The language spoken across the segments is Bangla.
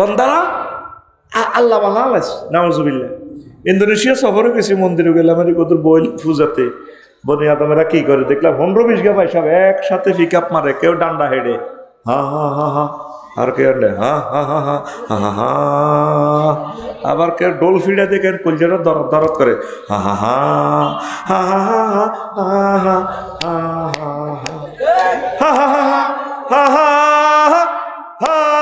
বন্দারা আল্লাহ আছে নামজুবিল্লা ইন্দোনেশিয়া সফরে গেছি মন্দিরে গেলাম এর কত বই পূজাতে বনি আদমেরা কি করে দেখলাম পনেরো বিশ গা ভাই সব একসাথে পিক আপ মারে কেউ ডান্ডা হেডে হা হা হা হা আর কেউ হা হা হা হা হা হা হা আবার কেউ ডোল ফিডা দেখেন কলজাটা দরদ দরদ করে হা হা হা হা হা হা হা হা হা হা হা হা হা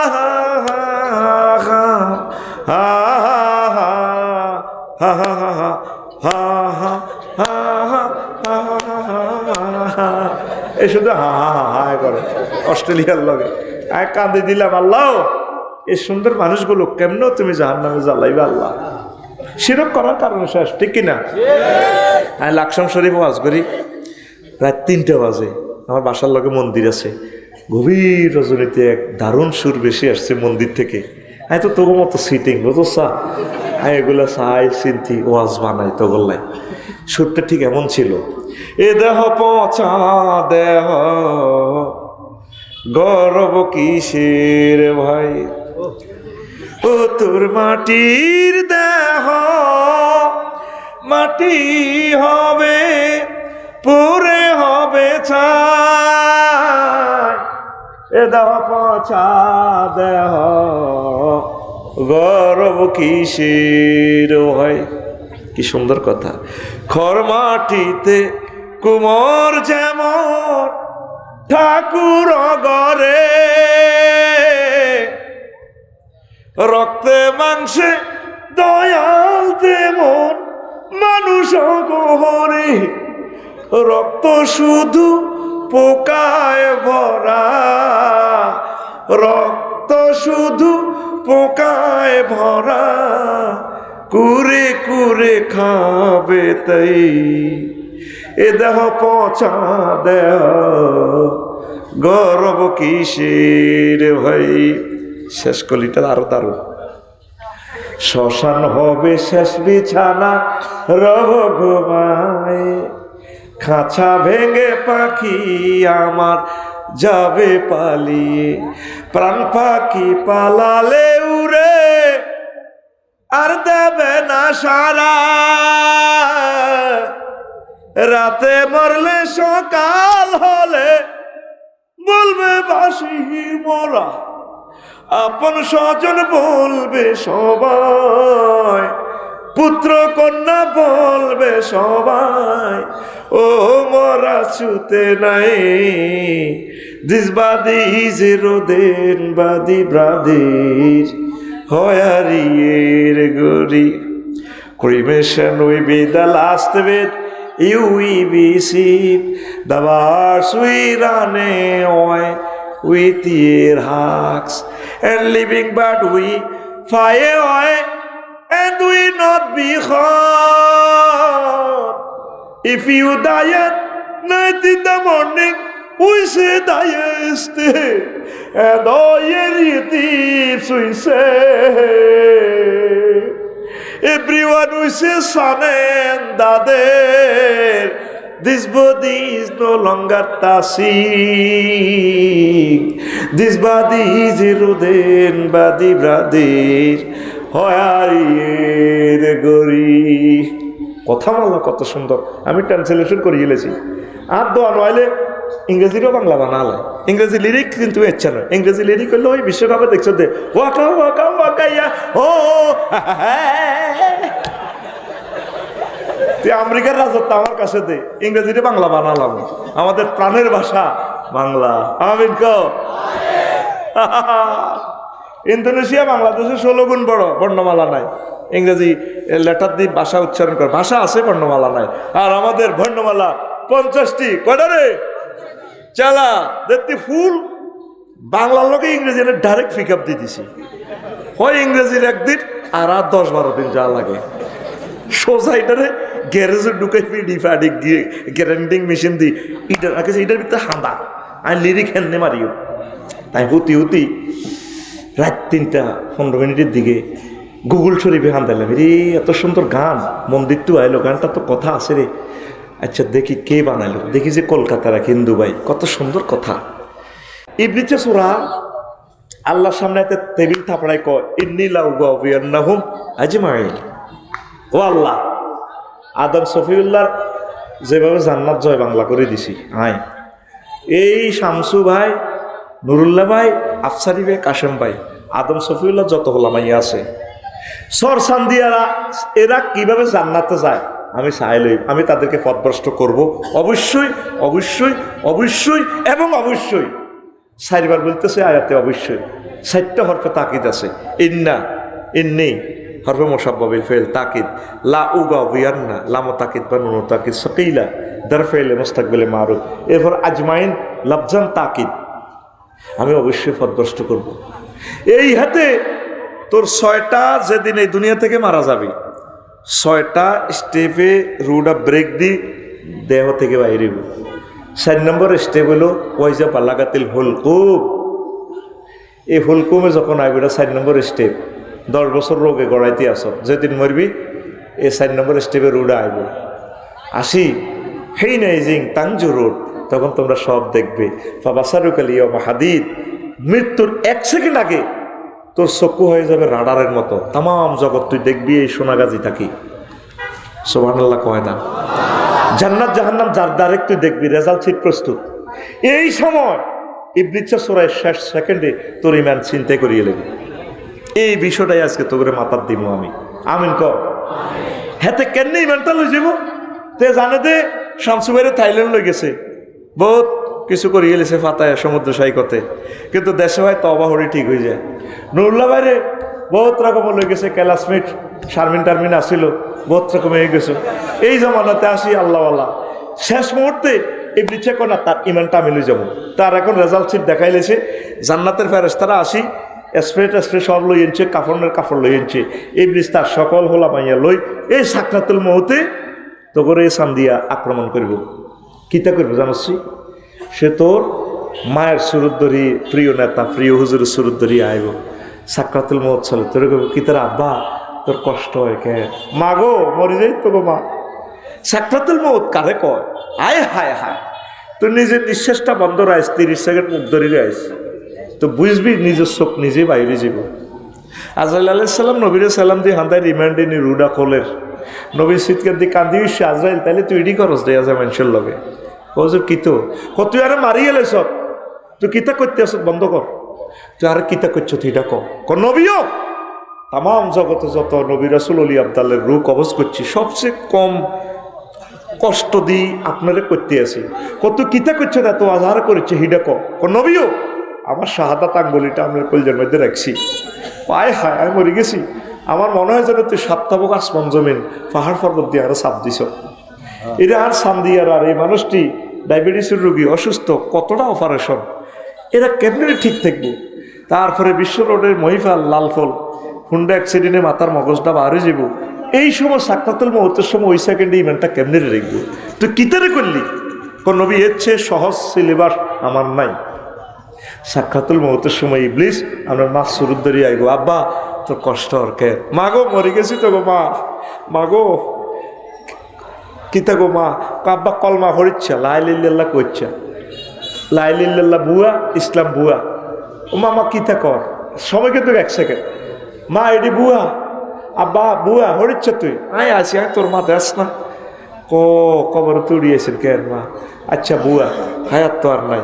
এই শুধু হা হা হা হা করে। অস্ট্রেলিয়ার লগে। আর কাঁদি দিলাম, আল্লাহ। এই সুন্দর মানুষগুলো কেমন তুমি জাহান নামে জ্বালাইবে, আল্লাহ। সিরপ করার কারণে শেষ, ঠিক কিনা? আমি লাকসাম শরীফ ওয়াজ করি, প্রায় তিনটে বাজে। আমার বাসার লগে মন্দির আছে। গভীর রজনীতে এক দারুণ সুর বেশি আসছে মন্দির থেকে। আমি তো তোর মতো সিটিং বুঝছা? আমি এগুলো চাই চিন্তি ওয়াজ বানাই তো গল্লাই সুরটা ঠিক এমন ছিল, এ দেহ পচা, দেহ গরব কিসের ভাই? ও তোর মাটির দেহ, মাটি হবে, পুরে হবে ছাই। এ দেহ পচা, দেহ গরব কিসের? হয় কি সুন্দর কথা। খর মাটিতে কুমোর যেমন ঠাকুর গরে রক্তে মাংসে দয়াল তেমন মানুষ গহরে রক্ত শুধু পোকায় ভরা, রক্ত শুধু পোকায় ভরা, কুরে কুরে খাবে তাই। এ দেহ পচা দেহ, গরব কিসের ভাই? শেষ কলিটা আরও দারুণ। শ্মশান হবে শেষ বিছানা, রব ঘুমায়। খাঁচা ভেঙে পাখি আমার যাবে পালিয়ে। প্রাণ পাখি পালালে উড়ে, আর দেবে না সারা। রাতে মরলে সকাল হলে বলবে বাসি মোরা, আপন স্বজন বলবে সবাই, পুত্র কন্যা বলবে সবাই, ও মরা ছুতে নাই। দিস বাদি জিরোদেন বাদি ব্রাদির হয়ারিয়ের গরি Cremation will be the last with you we receive the bars we run away with your hugs and living but we fire away and we not be harmed if you die at night in the morning uicidaieste é doieriti suise everyone who says sanen de, This body is no longer tasik. This body is iruden badi bradir. হয়ার গরি কথা বলা কত সুন্দর আমি ট্রান্সলেশন করে গেলেছি আর দোয়া নইলে ইংরেজিরও বাংলা বানালে। ইংরেজি লিরিক কিন্তু ইচ্ছা নয় ইংরেজি লিরিক হলে ওই বিশ্বকাপে দেখছ দে ওয়াকা ওয়াকা ওয়াকা ইয়া ও তুই আমেরিকার রাজত্ব আমার কাছে দে। ইংরেজিতে বাংলা বানালাম। আমাদের প্রাণের ভাষা বাংলা। আমিন ইন্দোনেশিয়া বাংলাদেশের ষোলো গুণ বড়, বর্ণমালা নাই। ইংরেজি লেটার দিয়ে ভাষা উচ্চারণ করে। ভাষা আছে, বর্ণমালা নাই। আর আমাদের বর্ণমালা পঞ্চাশটি। কয়টা রে? চালা, দেখতে ফুল। বাংলার লোকে ইংরেজি ডাইরেক্ট পিক আপ দিয়ে দিছি। হয় ইংরেজির একদিন আর আর দশ বারো দিন যা লাগে। সোজা এটারে গ্যারেজে ঢুকে পিডি ফাডি গিয়ে গ্যারেন্ডিং মেশিন দি ইটার আগে এটার ভিতরে হাঁদা আমি লিরিক হেননে মারিও। তাই হুতি হুতি রাত তিনটা পনেরো মিনিটের দিকে গুগল শরীফে হান দিলাম রে এত সুন্দর গান, মন্দির তো আইলো গানটা তো কথা আছে রে। আচ্ছা দেখি কে বানাইলো দেখি যে কলকাতার এক হিন্দু ভাই। কত সুন্দর কথা। ইবলিচে সুরা আল্লাহর সামনে একটা টেবিল থাপড়াই ক ইন্নি লাউগাহুম আজমাইন। ও আল্লাহ, আদম সফিউল্লাহ যেভাবে জান্নাত জয় বাংলা করে দিছি। হাই এই শামসু ভাই, নুরুল্লাহ ভাই, আফসারি ভাই, কাশেম ভাই, আদম সফিউল্লাহ যত হলামাই আছে। সর সান্দিয়ারা এরা কীভাবে জান্নাতে যায়? আমি চাইলই আমি তাদেরকে পথভ্রষ্ট করব। অবশ্যই অবশ্যই অবশ্যই এবং অবশ্যই। চারিবার বলতেছে আয়াতে অবশ্যই। চারটা হরফে তাকিদ আছে। ইন্না, ইন্নি, হরফে মোসাব্বাবিল ফেল, তাকিদ। লা উগা বিয়ান্না লামো তাকিদ বা নুনো তাকিদ, সকিলা, দার ফেলে মোস্তাকবেলে মারুফ। এরপর আজমাইন, লাফজান, তাকিদ। আমি অবশ্যই পথভ্রষ্ট করব। এই হাতে তোর ছয়টা যেদিন এই দুনিয়া থেকে মারা যাবি। ছয়টা স্টেপে রুডা ব্রেক দি দেহ থেকে বাইরে চার নম্বর স্টেপ হলো ওয়াইজা পাল্লাগাতিল হুলকুম। এই হুলকুমে যখন আইবি এটা চার নম্বর স্টেপ দশ বছর রোগে গড়াইতে আস যেদিন মরবি এই চার নম্বর স্টেপে রুডা আইব আসি হেই নাইজিং তাংজু রোড তখন তোমরা সব দেখবে। বাবা ফাবাসারুকালিয়া হাদিদ, মৃত্যুর এক সেকেন্ড আগে তোর চক্ষু হয়ে যাবে রাডারের মতো। তাম জগৎ তুই দেখবি এই সোনাগাজি থাকি সোভানাল্লাহ কয় না। জান্নাত জাহান্নাম যার ডাইরেক্ট তুই দেখবি, রেজাল্ট সিট প্রস্তুত। এই সময় ইবলিচ্ছা সোরায় শেষ সেকেন্ডে তোর ইমান চিন্তাই করিয়ে লেগে এই বিষয়টাই আজকে তোরে মাতার দিব আমি। আমিন ক হেতে কেন ইমানটা লই যাব তে জানে দে শামসু বাইরে থাইল্যান্ড লই গেছে। বহুত কিছু করিয়ে গেছে ফাতায়, সমুদ্র সাইকতে কিন্তু দেশে হয় তবা হরি ঠিক হয়ে যায়। নুরুল্লাহ বাইরে বহুত রকম লই গেছে, ক্যালাসমিট, শারমিন টারমিন আসিল, বহুত রকম হয়ে গেছে। এই জমানাতে আসি আল্লাহ আল্লাহ শেষ মুহূর্তে এই বিচ্ছে না তার ইমানটা আমি লই যাব। তার এখন রেজাল্ট সিট দেখাইলেছে জান্নাতের ফেরেস্তারা আসি স্প্রে টেস্প্রে সব লই এনছে কাপড়ের কাপড় লই এনছে এই ব্রিজ তার সকল হোলা মাইয়া লই এই সাকরাতুল মুহূর্তে তো করে সান্দিয়া আক্রমণ করব। কিতা করব জানাচ্ছি সে তোর মায়ের সুরুদ্দরি, প্রিয় নেতা, প্রিয় হুজুর সুরুদ্দরি আইব। সাকরাতুল মহৎ চলে। তোর কি তোর আব্বা? তোর কষ্ট হয় কে? মা গো, মরে যাই তো গো মা। সাকরাতুল মহৎ কারে কয়? আয়, হায় হায়। তুই নিজের নিঃশ্বাসটা বন্ধ রাইস তিরিশ সেকেন্ড মুখ ধরে রাইস তো বুঝবি, নিজের চোখ নিজেই বাইরে যাব। আজরাইল আলাইসাল্লাম নবীর সাল্লাম দিয়ে হান্দায় রিমান্ডে নি, রুডা কোলের। নবীর শীতকার দিয়ে কান্দি আজরাইল তাহলে তুই এডি করস দেয়া যায় মানুষের লগে হজুর কিতো ক তুই আরে মারি গেলে সব তুই কিতা করতে আস বন্ধ কর তুই আরে কিতা করছ তুই এটা ক। নবীও? তাম জগতে যত নবী রাসুল অলি আবদালের রূপ কবজ করছি সবচেয়ে কম কষ্ট দিই আপনারে করতে আসি কত কিতা করছে এত আধার করেছে হিডা ক। ক নবীও? আমার শাহাদাত আঙ্গুলিটা আমরা কলজের মধ্যে রাখছি পায় হায় আমি মরে গেছি। আমার মনে হয় যেন তুই সাপ্তাবক আসমান জমিন পাহাড় পর্বত দিয়ে আরও সাপ দিছ। এটা আর সাম দিয়ে আর এই মানুষটি ডায়াবেটিসের রোগী অসুস্থ, কতটা অপারেশন এরা কেমনি ঠিক থাকবে? তারপরে বিশ্ব রোডের মহিফাল লালফল হুন্ডা অ্যাক্সিডেন্টে মাথার মগজটা বাহারে যাব এই সময় সাক্ষাতুল মুহূর্তের সময় ওই সেকেন্ডে ইভেন্টটা কেমনি রাখব তুই কিতারে করলি? নবী, এর চেয়ে সহজ সিলেবাস আমার নাই। সাক্ষাতুল মুহূর্তের সময় ইবলিস, আমরা মা সুরুদ্দারি আইগো আব্বা, তোর কষ্ট আর কে? মরে গেছি তো গো মা। মা গো কিতা গো মা কাব্বা কলমা হরিচ্ছা লাইলিল্লাহ করছে লাইলিল্লাহ বুয়া, ইসলাম বুয়া। ও মামা কিতা কর? সময় কিন্তু এক সেকেন্ড মা এটি বুয়া। আব্বা, বুয়া, হরিচ্ছা তুই? আয় আছি আয়, তোর মা দেস না। ক, কবর তুড়িয়েছেন কেন, মা? আচ্ছা বুয়া, হায়াত তো আর নাই।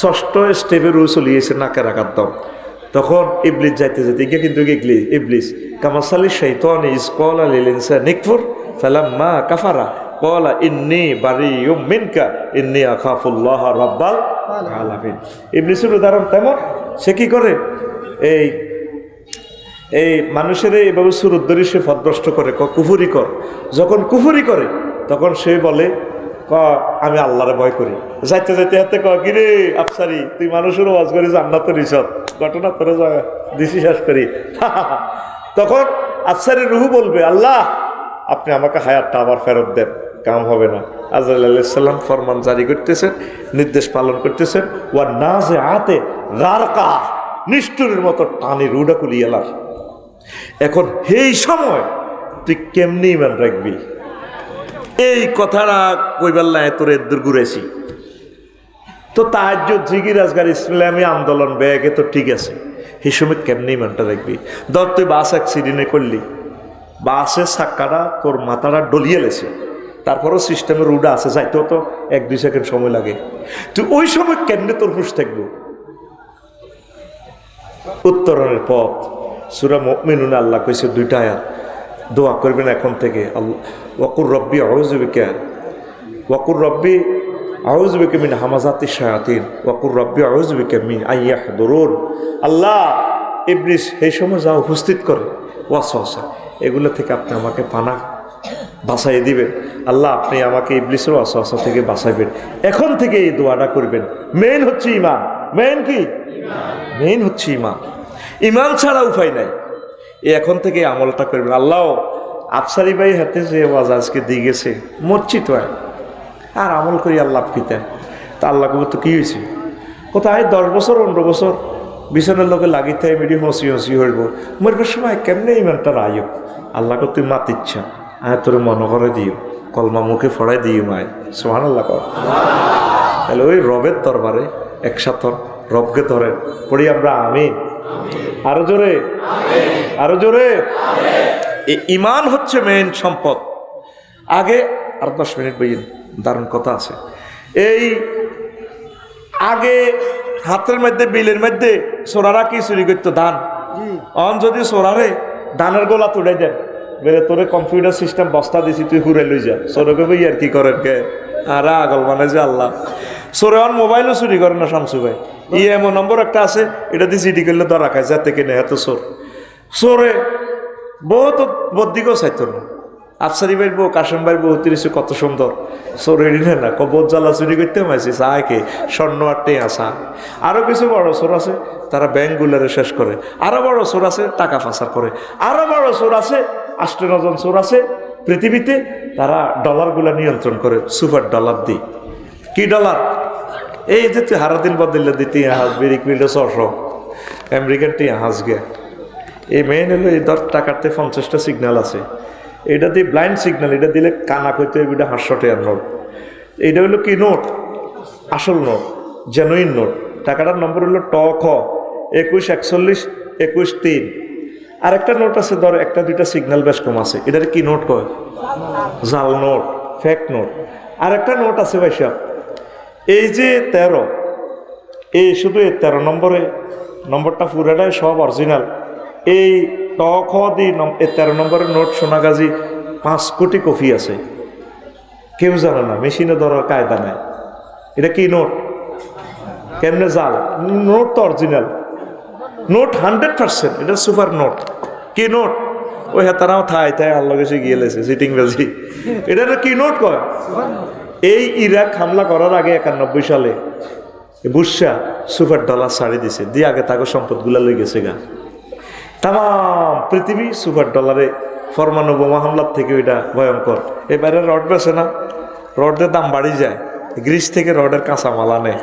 ষষ্ঠ স্টেপে রু চলিয়েছে নাকের আঘাত দাও তখন ইবলিস যাইতে যেতে গিয়ে কিন্তু ইবলিস। কামাসালি শৈতন ইস কল আলিলিনসা নিকফুর। কাফারা কলা ইন্নি মিনকা, ইন্নি আখাফুল্লাহ রব্বাল আলামিন। উদাহরণ তেমন, সে কি করে? এই এই মানুষের সে করে, ক, কুফুরি কর। যখন কুফুরি করে, তখন সে বলে, ক, আমি আল্লাহরে ভয় করি। যাইতে যাইতে হাতে ক, কিরে আফসারি, তুই মানুষের ওয়াজ করি জান্নাত রিসত ঘটনা তোরে দিছি শেষ করি। তখন আফসারি রুহু বলবে, আল্লাহ আপনি আমাকে হায়াতটা আবার ফেরত দেন, কাম হবে না। আজরাল্লাম ফরমান জারি করতেছেন, নির্দেশ পালন করতেছেন ওয়ার না যে আতে গারকা, নিষ্ঠুরের মতো টানি রুডা কুলিয়ালার এখন এই সময় তুই কেমনি ইমান রাখবি? এই কথাটা কইবার লাই তোর এদুর ঘুরেছি তো তাহাজ জিগির, আজগার, ইসলামী আন্দোলন ব্যাগে তো ঠিক আছে। সেই সময় কেমনি ইমানটা রাখবি? ধর তুই বাস অ্যাক্সিডেন্টে করলি। বাসের চাক্কাটা তোর মাথাটা ডলিয়ে লেছে। তারপরও সিস্টেমের রুডা আছে, যাইতেও তো এক দুই সেকেন্ড সময় লাগে। তুই ওই সময় কেমনে তোর হুশ থাকব? উত্তরণের পথ। সুরা মিনুন আল্লাহ কইছে দুইটা আয়াত। দোয়া করবেন এখন থেকে। ওয়াকুর রব্বি আউজবিকা ওয়াকুর রব্বি আউজবিকা মিন হামাজাতি শায়াতিন। ওয়াকুর রব্বি আউজবিকা মিন আইয়াহ দরুন আল্লাহ ইবলিস এই সময় যা উপস্থিত করে, ওয়াসওয়াসা। এগুলো থেকে আপনি আমাকে পানা বাঁচাই দিবেন। আল্লাহ আপনি আমাকে ইবলিসের ওয়াসওয়াসা থেকে বাঁচাইবেন। এখন থেকে এই দোয়াটা করবেন। মেন হচ্ছে ইমান মেন কি? মেইন হচ্ছে ইমান ইমান ছাড়া উপায় নাই। এ এখন থেকে আমলটা করবেন। আল্লাহ আফসারি ভাই হাতে যে ওয়াজ আজকে দিয়ে গেছে মরছি তো আর। আর আমল করি আল্লাহ পিতা তা আল্লাহ কবে তো কী হয়েছে? কোথায়? দশ বছর পনেরো বছর? বিছানার লোকে লাগিতে মিডি হসি হসি হইব। মরবার সময় কেমনে ইমানটা রায়ক আল্লাহকে তুই মাতিচ্ছা আয়, তোর মনে করে দিও। কলমা মুখে ফড়াই দিও, মায়। সোহান আল্লাহ কর তাহলে ওই রবের দরবারে একসাথে রবকে ধরে পড়ি আমরা আমি আরও জোরে। আরও জোরে। ইমান হচ্ছে মেইন সম্পদ। আগে আর দশ মিনিট বইয়েন, দারুণ কথা আছে। এই আগে হাতের মধ্যে বিলের মধ্যে সোরারা কি চুরি করতো? ধান অন যদি সোরারে ধানের গোলা তুলে দেন বেরে তোরে কম্পিউটার সিস্টেম বস্তা দিছি তুই ঘুরে লই যা। সৌরকে বই আর কি করেন কে? আর আগল মানে যে আল্লাহ। সোরে অন মোবাইলও চুরি করে না শামসু ভাই? ই এমন নম্বর একটা আছে এটা দিয়ে চিঠি করলে ধরা খায় যাতে কিনে এত সোর। সোরে বহুত বদিকেও চাইতো না। আফসারি ভাইয়ের বউ, কাশেম ভাইয়ের বউ কত সুন্দর। সোর রেডি না। কবর জ্বালা চুরি করতে মাইছি চাকে স্বর্ণ আটটে আসা আরও কিছু বড় সোর আছে, তারা ব্যাংকগুলারে শেষ করে। আরও বড় সোর আছে, টাকা ফাঁসার করে। আরও বড় সোর আছে, আষ্টে নজন সোর আছে, পৃথিবীতে তারা ডলারগুলা নিয়ন্ত্রণ করে, সুপার ডলার দি। কি ডলার? এই যে তুই হারাদিন বদলে দিতে হাজ বিরিক মিলে আমেরিকান টিয়া হাজ গে। এই মেইন হলো এই দর টাকাতে পঞ্চাশটা সিগন্যাল আছে। এটা দিয়ে ব্লাইন্ড সিগন্যাল এটা দিলে কানা কইতে এটা হাস্য টেয়ার নোট এটা হলো কি নোট? আসল নোট জেনুইন নোট। টাকাটার নম্বর হলো ট, খ, একুশ, একচল্লিশ, একুশ, তিন। আর একটা নোট আছে, ধর একটা, দুইটা সিগন্যাল বেশ কম আছে। এটার কি নোট কয়? জাল নোট ফেক নোট। আর একটা নোট আছে ভাই সাহেব, এই যে তেরো, এই শুধু এই তেরো নম্বরে, নম্বরটা পুরাটাই সব অরিজিনাল এই ট খ দি নম- এই তেরো নম্বরের নোট সোনাগাজী পাঁচ কোটি কফি আছে। কেউ জানে না, মেশিনে ধরার কায়দা নাই। এটা কি নোট? কেমনে জাল? নোট তো অরিজিনাল নোট হান্ড্রেড পার্সেন্ট, এটা সুপার নোট। কি নোট? ওই হাতারাও থাই থাই আল্লাহ কাছে গিয়ে লেছে সিটিং বাজি। এটা কি নোট কয়? এই ইরাক হামলা করার আগে একানব্বই সালে বুসা সুপার ডলার ছাড়ি দিছে, দিয়ে আগে তাকে সম্পদগুলা লই গেছে গা। তাম পৃথিবী সুপার ডলারে ফরমানু বোমা হামলার থেকে ওইটা ভয়ঙ্কর। এবারে রড বেছে না। রডের দাম বাড়ি যায়। গ্রিস থেকে রডের কাঁচা মালা নেয়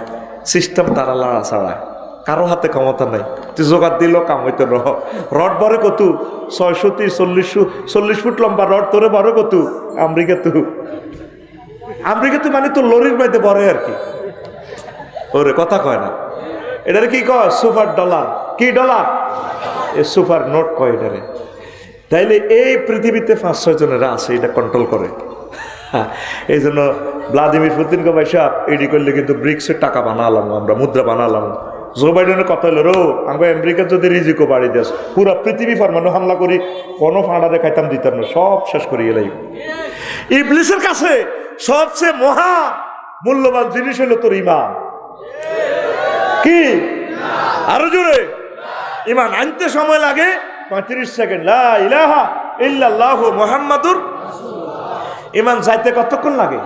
সিস্টেম তারা লাড়া ছাড়ায়। কারও হাতে ক্ষমতা নাই। তুই জোগাড় দিল, কাম হইতে রহ। রড বরে কতু? ছয়শো তিরিশ চল্লিশ চল্লিশ ফুট লম্বা রড তোরে বড় কতু? আমেরিকা তু। আমেরিকা তো মানে তো লরির বাইতে বড় আর কি। ওরে, কথা কয় না। এটারে কি কয়? Super dollar. কি ডলার? সুপার নোট কয় এটারে? তাইলে এই পৃথিবীতে পাঁচ, ছয় জনেরা আছে, এটা কন্ট্রোল করে। এই জন্য ভ্লাদিমির পুতিন কবাই সাহেব, এডি করলে কিন্তু ব্রিক্সের টাকা বানালাম, আমরা মুদ্রা বানালাম। জো বাইডেনের কথা হলো রো আমরা আমেরিকার যদি রিজিকও বাড়ি দেশ পুরো পৃথিবী ফরমানো হামলা করি, কোনো ফাঁড়ারে খাইতাম দিতাম না, সব শেষ করিয়ে লাগবে ইবলিসের কাছে সবচেয়ে মহা মূল্যবান জিনিস হলো তোর ইমান। কি? আরও জোরে। ইমান আনতে সময় লাগে পঁয়ত্রিশ সেকেন্ড। লা ইলাহা মুহাম্মাদুর ইমান যাইতে কতক্ষণ লাগে?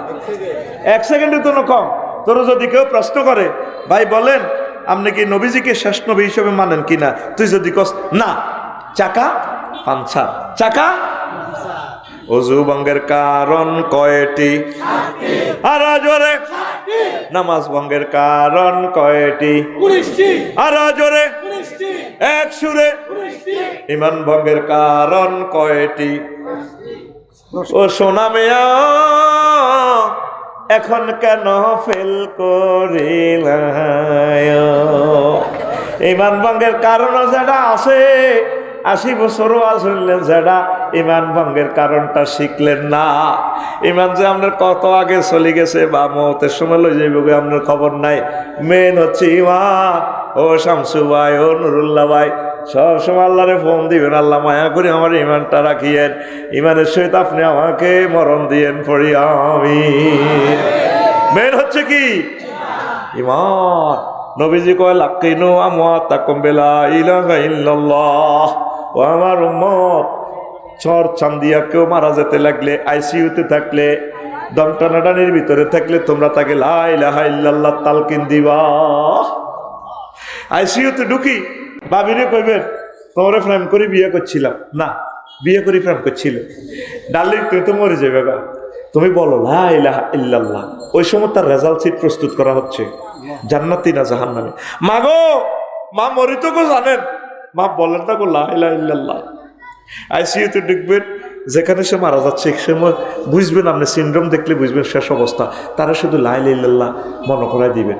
এক সেকেন্ডের জন্য কম। তোর যদি কেউ প্রশ্ন করে, ভাই, বলেন, আপনি কি নবীজিকে শেষ নবী হিসেবে মানেন কিনা? তুই যদি কস, না। চাকা পাঞ্ছা চাকা অজু ভঙ্গের কারণ কয়টি? আর জোরে নামাজ ভঙ্গের কারণ কয়টি? আর জোরে এক সুরে ইমান ভঙ্গের কারণ কয়টি? ও সোনা মেয়া এখন কেন ফেল করিলায়? ইমান ভঙ্গের কারণ যেটা আছে। আশি বছর শুনলেন যেটা ইমান ভঙ্গের কারণটা শিখলেন না। ইমান যে আপনার কত আগে চলে গেছে, বা মতের সময় লই যাইব আপনার খবর নাই। মেন হচ্ছে ইমান। ও শামসু ভাই, ও নুরুল্লাহ ভাই, সব সময় আল্লাহরে ফোন দিবেন, আল্লাহ মায়া করে আমার ইমানটা রাখিয়েন। ইমানের সহিত আপনি আমাকে মরণ দিয়েন, পড়ি আমি মেন হচ্ছে কি? ইমান। নবীজি কয়, লাকিনু আমওয়াতাকুম বিলা ইলাহা ইল্লাল্লাহ। ও আমার উম্মত, চর চান্দিয়া কেউ মারা যেতে লাগলে, আইসিইউতে থাকলে দম টানাটানির ভিতরে থাকলে তোমরা তাকে লা ইলাহা ইল্লাল্লাহ তালকিন দিবা। আইসিইউতে ঢুকি, বাবিরে কইবেন, তোমরা প্রেম করে বিয়ে করছিলাম। না, বিয়ে করে প্রেম করছিল। ডার্লিং তুই তো মরে যাবে গা। তুমি বলো, লা ইলাহা ইল্লাল্লাহ। ওই সময় তার রেজাল্ট সিট প্রস্তুত করা হচ্ছে। জান্নাতি না জাহান্নামে। মা গো মা মরি তো গো জানেন। মা বলেন না গো লা ইলাহা ইল্লাল্লাহ। আইসিইউতে ঢুকবেন যেখানে সে মারা যাচ্ছে, সে সময় বুঝবেন আপনি সিন্ড্রোম দেখলে বুঝবেন শেষ অবস্থা। তারা শুধু লা ইলাহা মনে করাই দিবেন।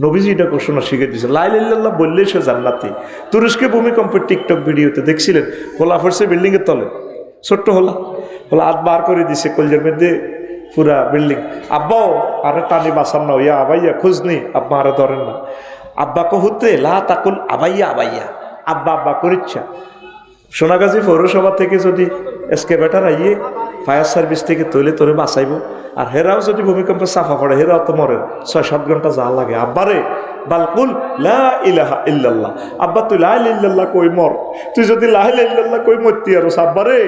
নবীজি এটা ঘোষণা শিখে দিয়েছে। লাইল্লাহ বললেই সে জান্নাতি। তুরস্কে ভূমিকম্পের টিকটক ভিডিওতে দেখছিলেন হোলা ফার্সে বিল্ডিং এর তলে। ছোট্ট হোলা। হোলা হাত বার করে দিছে কলজের মধ্যে পুরা বিল্ডিং। আব্বাও, আরে টানি বাসান না ইয়া আবাইয়া, খুঁজ নি। আব্বা আরে ধরেন না। আব্বা কহুতে, লা তাকুল আবাইয়া আবাইয়া। আব্বা আব্বা করিচ্ছা। সোনাগাজী পৌরসভা থেকে যদি এসকেভেটার আইয়ে ফায়ার সার্ভিস থেকে তৈলে তোরে বাঁচাইব, আর হেরাও যদি ভূমিকম্পে সাফা পড়ে হেরাও তো মরে। ছয় সাত ঘণ্টা যা লাগে। আব্বারে বালকুল ইলাহা ইল্লাল্লাহ। আব্বা, তুই লা ইলাহা ইল্লাল্লাহ কই মর? তুই যদি লা ইলাহা ইল্লাল্লাহ কই মরতি আর, আব্বারে,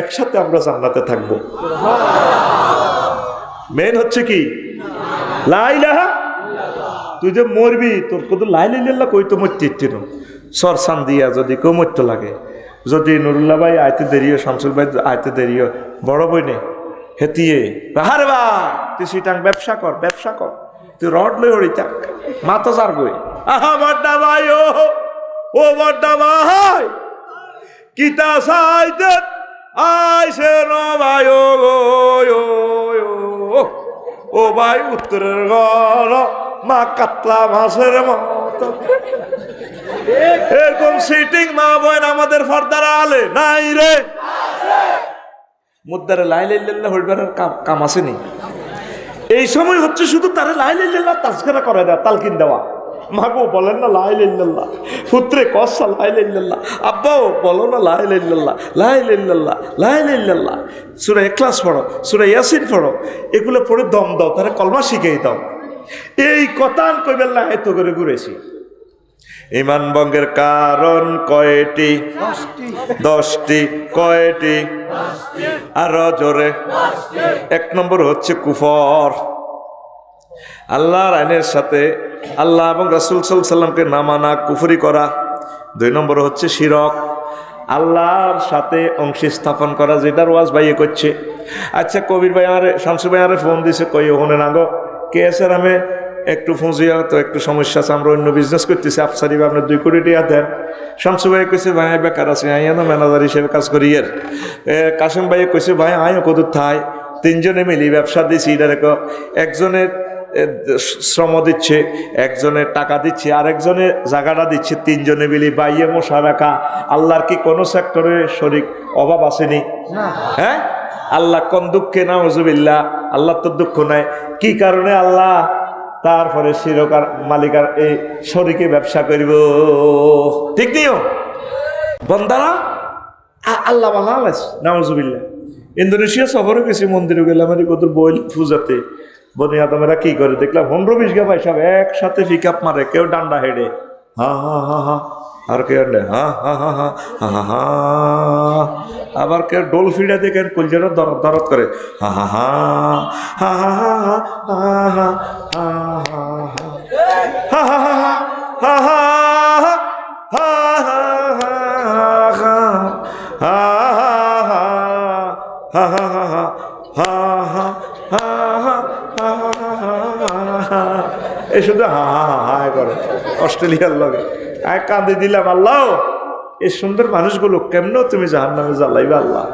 একসাথে আমরা জান্নাতে থাকব। মেন হচ্ছে কি? লা ইলাহা তুই যে মরবি, তোর কত লাই লাইল্লাহ কই তো মরতে ইচ্ছে নো সর দিয়া যদি কেউ মরতে লাগে। যদি নুরুল্লাহ ভাই আইতে দেরিও শামসুল ভাই আইতে দেরিও বড় বই নে হেতিয়ে হারে বা তুই সিটাং ব্যবসা কর ব্যবসা কর তুই রড লই হরি চাক মা তো যার গই আহা বড্ডা ভাই ও ও বড্ডা ভাই কিতা সাইতে আইসে ন ভাই ও ও, ও, ভাই উত্তরের ঘর মা কাতলা মাছের মতো। এরকম সিটিং মা বোন আমাদের ফর্দারা আলে নাই রে। মুদ্দারে লাই লাইল্লাহ হইবার কাম- আসেনি এই সময় হচ্ছে শুধু তারা লাই লাইল্লাহ তাজকারা করে দেওয়া তালকিন দেওয়া। মাগো বলেন না লাই লাইল্লাহ পুত্রে কসা লাই লাইল্লাহ আব্বাও বলো না লাই লাইল্লাহ লাই লাইল্লাহ লাই লাইল্লাহ সুরা এক্লাস পড়ো, সুরা ইয়াসিন পড়ো, এগুলো পড়ে দম দাও, তারা কলমা শিখেই দাও। এই কথা কইবেন না, এত করে ঘুরেছি। ইমান ভঙ্গের কারণ কয়টি? দশটি। কয়টি? আরও জোরে। এক নম্বর হচ্ছে কুফর। আল্লাহর আইনের সাথে আল্লাহ এবং রাসুল সাল্লামকে না মানা কুফরি করা। দুই নম্বর হচ্ছে শিরক। আল্লাহর সাথে অংশী স্থাপন করা যেটার ওয়াজ ভাইয়ে করছে। আচ্ছা কবির ভাই আমার শামসু ভাই আমার ফোন দিছে কই ওখানে না গো কে আছে আমি একটু ফুঁজিয়া তো একটু সমস্যা আছে আমরা অন্য বিজনেস করতেছি। আফসারি বা আপনার দুই কোটি টাকা দেন। শামসু ভাই কইছে ভাই বেকার আছে আই না ম্যানেজার হিসেবে কাজ করি এর। এ, কাসিম ভাই কইছে ভাই আইও কত থাই। তিনজনে মিলি ব্যবসা দিছি এটা রেখো একজনের শ্রম দিচ্ছে একজনের টাকা দিচ্ছে আর একজনের জায়গাটা দিচ্ছে। তিনজনে মিলি বাইয়ে মশা রাখা। আল্লাহর কি কোনো সেক্টরে শরিক অভাব আসেনি? হ্যাঁ? আল্লাহ কোন দুঃখে না হজুবিল্লা আল্লাহ তো দুঃখ নাই। কি কারণে আল্লাহ তারপরে শিরকার মালিকার এই শরীকে ব্যবসা করিব। ঠিক নিও বন্দারা? আল্লাহ নামাজুবিল্লা নামজুবিল্লা ইন্দোনেশিয়া সফরে গেছি মন্দিরে গেলাম আমি কত বইল পূজাতে। বনি আদমেরা কি করে? দেখলাম পনেরো বিশ গা ভাই সব একসাথে পিক আপ মারে কেউ ডান্ডা হেডে। হা হা হা হা। আর কে আন্ডে হা হা হা হা হা হা আবার কেউ ডোল ফিডা দেখেন কলজাটা দরদ দরদ করে হা হা হা হা হা হা হা হা হা হা হা হা হা হা হা এই শুধু হা হা হা হা করে অস্ট্রেলিয়ার লগে আমি কাঁদে দিলাম, আল্লাহ। এই সুন্দর মানুষগুলো কেমন তুমি জাহান নামে জ্বালাইবে, আল্লাহ?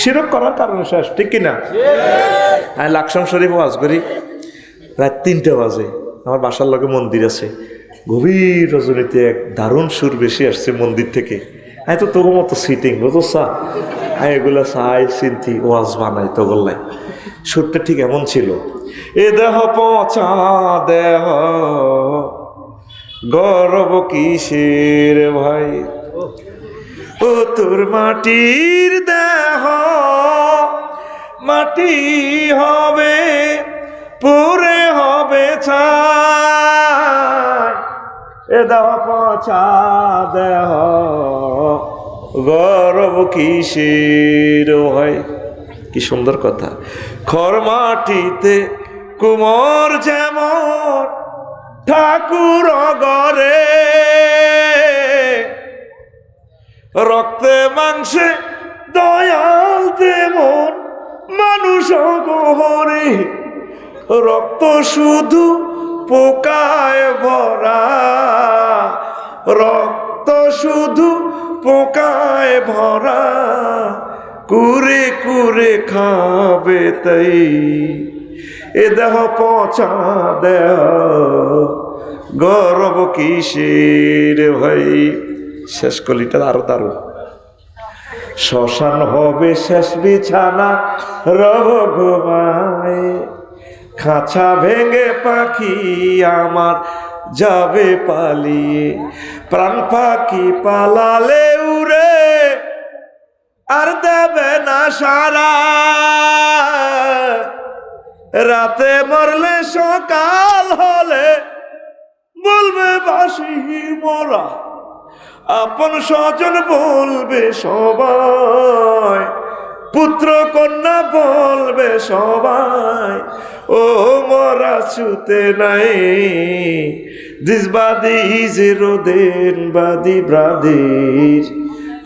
শিরক করার কারণে শেষ, ঠিক কিনা? আমি লাকসাম শরীফ ওয়াজ করি, রাত তিনটে বাজে। আমার বাসার লগে মন্দির আছে। গভীর রজনীতে এক দারুণ সুর বেশি আসছে মন্দির থেকে। আমি তো তোর মতো সিটিং বুঝো সা আমি এগুলো চাই চিন্তি ওয়াজ বানাই তো বললাই সুরটা ঠিক এমন ছিল। এ দেহ পচা, দেহ গর্ব কিসের ভাই? ও তোর মাটির দেহ, মাটি হবে, পুরে হবে এ দেহ পচা দেহ, গর্ব কিসের ভাই? কি সুন্দর কথা। খর মাটিতে কুমোর যেমন ঠাকুর গরে রক্তে, মাংসে দয়াল তেমন মানুষ গহরে রক্ত শুধু পোকায় ভরা। রক্ত শুধু পোকায় ভরা। কুরে কুরে খাবে তাই। এ দেহ পচা দেহ, গরব কিসের ভাই? শেষ কলিটা আরও দারুণ। শ্মশান হবে শেষ বিছানা, রব ঘুমায়। খাঁচা ভেঙে পাখি আমার যাবে পালিয়ে। প্রাণ পাখি পালালে উড়ে, আর দেবে না সারা। রাতে মরলে সকাল হলে বলবে বাসি মোরা। আপন স্বজন বলবে সবাই, পুত্র কন্যা বলবে সবাই, ও মরা ছুতে নাই। দিস বাদি জিরো দেন বাদি ব্রাদির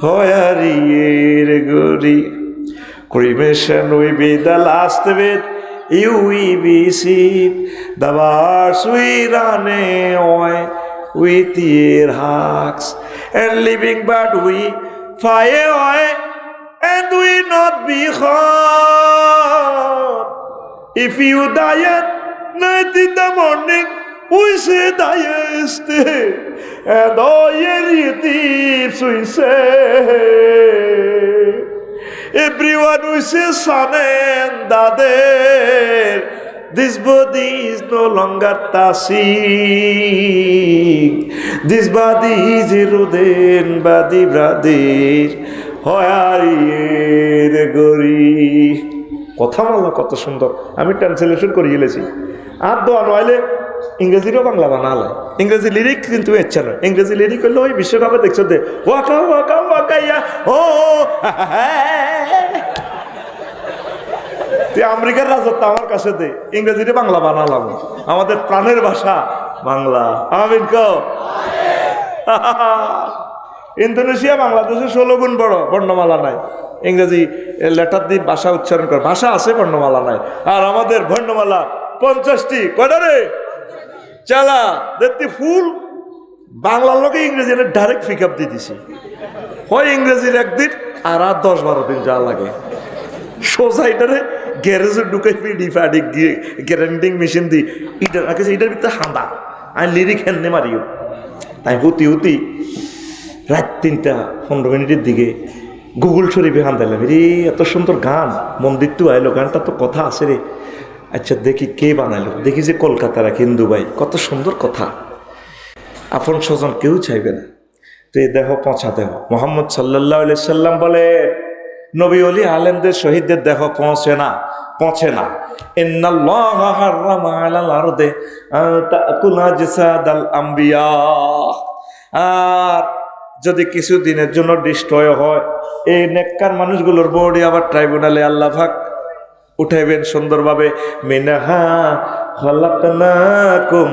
হয়ারিয়ের গরি Cremation we be the last with bars we run away with your hugs and living but we fire away and we not be harmed. If you die at night in the morning, we say diest and all your thieves we say. Wishes son and daughter. This body is no longer tasing. This body is eroding body brother. হয়ারিয়ের গরি কথা বলল কত সুন্দর আমি ট্রান্সলেশন করে গেলেছি আর দোয়া নইলে ইংরেজিরও বাংলা বানালে। ইংরেজি লিরিক কিন্তু ইচ্ছা নয় ইংরেজি লিরিক হলে ওই বিশ্বকাপে দেখছ দে ওয়াকা ওয়াকা, ওয়াকাইয়া, ও তুই আমেরিকার রাজত্ব আমার কাছে দে। ইংরেজিতে বাংলা বানালাম। আমাদের প্রাণের ভাষা বাংলা। আমিন ইন্দোনেশিয়া বাংলাদেশের ষোলো গুণ বড়, বর্ণমালা নাই। ইংরেজি লেটার দিয়ে ভাষা উচ্চারণ করে, ভাষা আছে বর্ণমালা নাই। আর আমাদের বর্ণমালা পঞ্চাশটি, কয়টা রে? চালা দেখতে ফুল। বাংলার লোকে ইংরেজি ডাইরেক্ট পিক আপ দিয়ে দিছি। হয় ইংরেজির একদিন আর আর দশ বারো দিন যা লাগে। সোজা এটারে গ্যারেজে ঢুকাই পিডি ফাডি গিয়ে গ্যারেন্ডিং মেশিন দি ইটার আগে এটার ভিতরে হাঁদা আমি লিরিক হেননে মারিও। তাই হুতি হুতি রাত তিনটা, পনেরো মিনিটের দিকে গুগল শরীফে হান দিলাম রে এত সুন্দর গান, মন্দির তো আইলো, গানটা তো কথা আছে রে। আচ্ছা দেখি কে বানাইলো দেখি যে কলকাতার এক হিন্দু ভাই। কত সুন্দর কথা। আপন স্বজন কেউ চাইবে না। তো এই দেহ পচা দেহ। মোহাম্মদ সাল্লাহ সাল্লাম বলে, নবী অলি আলেমদের শহীদদের দেহ পৌঁছে না পৌঁছে না। আর যদি কিছু দিনের জন্য ডিস্ট্রয় হয়, এই নেককার মানুষগুলোর বডি আবার ট্রাইব্যুনালে আল্লাহ ভাগ উঠাইবেন সুন্দরভাবে, মিনাহা খালাকনাকুম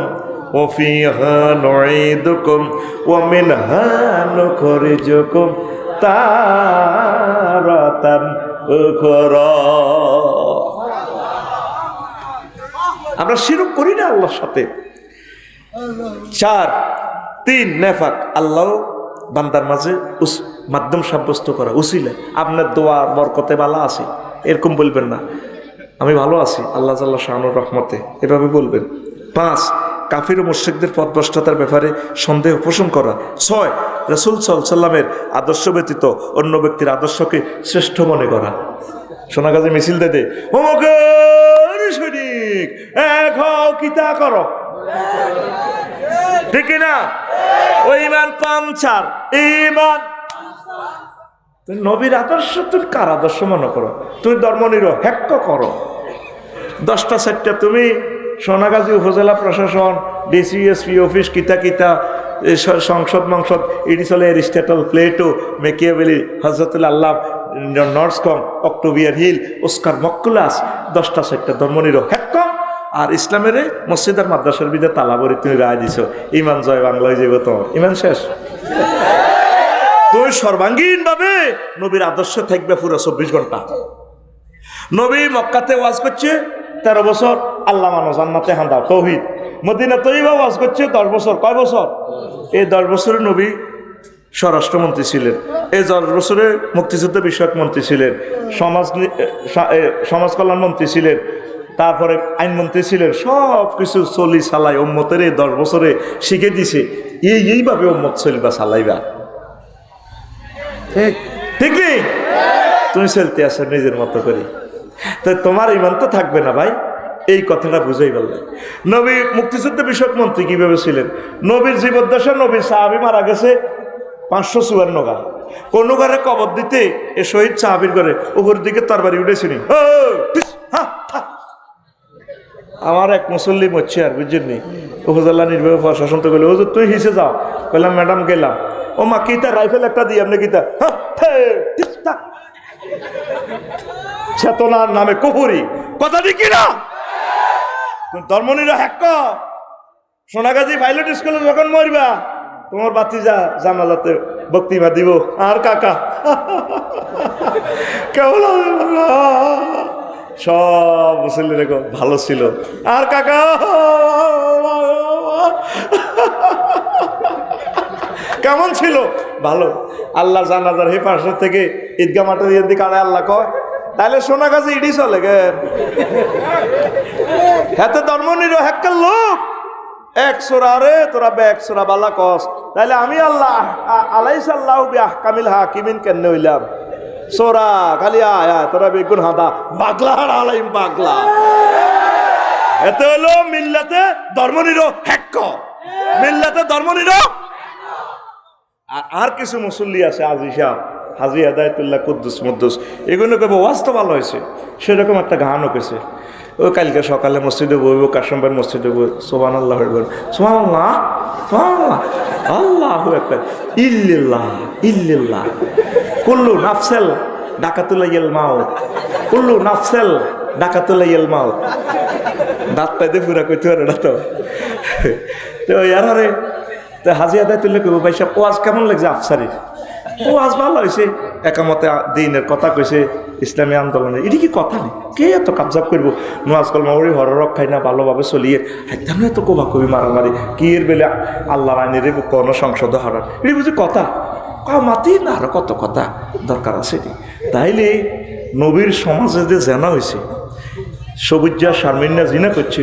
ওফিহা নুঈদুকুম, ওয়া মিনহা নুখরিজুকুম তারাতান উখরা। আমরা শিরক করি না আল্লাহর সাথে। চার, তিন, নেফাক আল্লাহ বান্দার মাঝে মাধ্যম সাব্যস্ত করা, উসিলে। আপনার দোয়া বরকতে বালা আছে। এরকম বলবেন না। আমি ভালো আছি, আল্লাহ তাল্লাহ শাহানুর রহমতে। এভাবে বলবেন। পাঁচ, কাফির ও মুশ্রিকদের পথভ্রষ্টতার ব্যাপারে সন্দেহ পোষণ করা। ছয়, রসুল সাল সাল্লামের আদর্শ ব্যতীত অন্য ব্যক্তির আদর্শকে শ্রেষ্ঠ মনে করা। সোনা গাজে মিছিল দে দে। অমুকের সৈনিক এক ঠিক না ওই ইমান পাঞ্চার ইমান নবীর আদর্শ তুমি কার আদর্শ মনে করো? তুমি ধর্ম নিরো হ্যাক্ক করো। দশটা চারটা তুমি সোনাগাজী উপজেলা প্রশাসন ডিসিএসপি অফিস, কিতা কিতা সংসদ মংসদ চলে এরিস্টেটল, প্লেটো, মেকিয়াবেলি হজরতুল আল্লাহ নর্সকম অক্টোবিয়ার হিল, ওস্কার মক্কুলাস, দশটা চারটা ধর্মনিরো হ্যাক্ক আর ইসলামের মসজিদ আর মাদ্রাসার বিদে তালাবরি তুমি রায় দিছ। ইমান জয় বাংলায় যাইব তোমার ইমান শেষ? তুই সর্বাঙ্গীন ভাবে নবীর আদর্শ থাকবে পুরো চব্বিশ ঘণ্টা। নবী মক্কাতে ওয়াজ করছে তেরো বছর আল্লাহ মানো জান্নাতে হান্দা তৌহিদ। মদিনা তৈবা ওয়াজ করছে দশ বছর, কয় বছর? এই দশ বছরে নবী স্বরাষ্ট্রমন্ত্রী ছিলেন। এই দশ বছরে মুক্তিযুদ্ধ বিষয়ক মন্ত্রী ছিলেন। সমাজ সমাজ কল্যাণ মন্ত্রী ছিলেন। তারপরে আইনমন্ত্রী ছিলেন। সব কিছু চলি চালাই ওম্মতের এই দশ বছরে শিখে দিছে। এই, এইভাবে ওম্মত চলিবা, চালাইবা। ঠিক? ঠিক তুমি চলতে আসো, নিজের মতো করে। তো তোমার ইমান তো থাকবে না ভাই। এই কথাটা বুঝেই বললে। নবী মুক্তিযুদ্ধ বিষয়ক মন্ত্রী কীভাবে ছিলেন? নবীর জীবদ্দশা নবীর সাহাবি মারা গেছে পাঁচশো চুয়ান্ন গা। কোন ঘরে কবর দিতে এ শহীদ সাহাবির ঘরে উপর দিকে তরবারি উঠেছিনি। আমার এক মুসল্লি মরছে আর বুঝছেন নি? উপজেলা নির্বাহী প্রশাসন তো গেলে ও তুই হিসে যাও। বললাম ম্যাডাম, গেলাম। ও মা কিতা? রাইফেল একটা দিই আপনি কিতা? হা, হে, চেতনার নামে কুপুরি কথা কিনা তুমি ধর্মনিরা হ্যাক সোনাগাজী পাইলট স্কুলে যখন মরবা তোমার বাতি যা জামালাতে বক্তৃতা দিব। আর কাকা? কেমন? সব মুসল্লি রেখো ভালো ছিল। আর কাকা? কেমন ছিল? ভালো। আল্লাহ জানাজার হে পাশে থেকে ঈদগা মাঠে দিয়ে দিকে আল্লাহ কয় তাহলে সোনা গাছে ইডি চলে গে। হাতে ধর্ম নির হ্যাক্কার লোক। এক সোরা রে, তোরা বে এক সোরা বালা কস। তাহলে আমি আল্লাহ আলাইস আল্লাহ বিয়াহ কামিল হাকিমিন কেন হইলাম? সোরা, খালি আয় তোরা বেগুন হাদা বাগলা আর আলাইম বাগলা। এতে হলো মিল্লাতে ধর্ম নির হ্যাক্ক মিল্লাতে ধর্ম নির আর কিছু মুসল্লি আছে আজি সাহ হাজি আদায়তুল্লাহ কুদ্দুস মুদ্দুস। এগুলো কেবল ওয়াজ তো ভালো হয়েছে সেরকম একটা গানও কেছে ও কালকে সকালে মসজিদে বইব, কাশম্বার মসজিদে বই সোবান আল্লাহ সোমান আল্লাহ আল্লাহ একটা ইল্লিল্লাহ ইল্লিল্লাহ। কুল্লু নাফসেল ডাকাতুলাইয়াল মাও কুল্লু নাফসেল ডাকাতুলাইয়াল মাও দাঁত পাইতে পুরা কইতে পারে না তো। তো ইয়ারে তো হাজি আদায় তুললে কইব, ভাই সাহেব, ওয়াজ কেমন লাগছে আফসারি ওয়াজ ভালো হয়েছে একামতে দিনের কথা কইছে, ইসলামী আন্দোলনে। এটি কি কথা নেই কে এত কাবজাব করব? নোয়াজ কলমাউরি হর রক্ষাই না, ভালোভাবে চলিয়ে। একদম এত কোবা কবি মারামারি। কি এর বেলে আল্লাহ আইনের কোন সংসদ হারার? এটি বুঝি কথা? কা, মাতি না, আরও কত কথা দরকার আছে এটি। তাইলে নবীর সমাজে যে জানা হয়েছে সবুজা শারমিনা জিনা করছে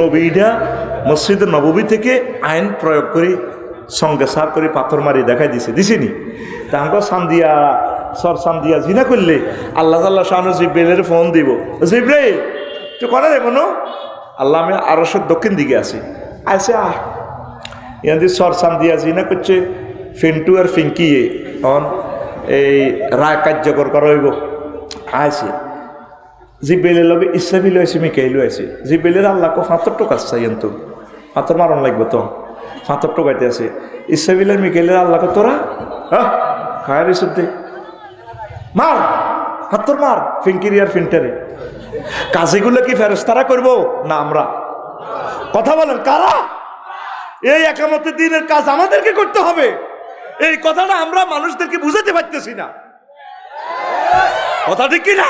নবীরা মসজিদ নববী থেকে আইন প্রয়োগ করে সঙ্গে সার করে পাথর মারি দেখাই দিছে। দিছেনি? তাঙ্ক সান্দিয়া, সর সান্দিয়া জিনা করলে আল্লাহ আল্লাহ শাহানু জিব্রাইলের ফোন দিব। জিব্রাইল, তুই করে দেবো না আল্লাহ আমি আরশের দক্ষিণ দিকে আছি। আছে আহ। ইয়াদি সর সান্দিয়া জিনা করছে, ফিন্টু আর ফিঙ্কিয়ে তখন এই রায় কার্যকর করা হইব। আছে জিব্বেলের লগে ইসলামী লয়েছে মিকাইল আছে জিব্বেলের আল্লাহ কো ফাঁতর টোকাস চাই তো ফাঁতর মারণ লাগবে তো। ফাঁতর টোকাইতে আছে। ইসলামিলের মিকাইলের আল্লাহ কো তোরা? হ্যাঁ? ইসুদ্দে মার! হাতর মার! ফিঙ্কিরি আর ফিন্টারে। কাজেগুলো কি ফেরস্তারা করব? না, আমরা। কথা বলেন, কারা? এই একামতের দিনের কাজ আমাদেরকে করতে হবে। এই কথাটা আমরা মানুষদেরকে বুঝাতে পারতেছি না। কথা ঠিক কি না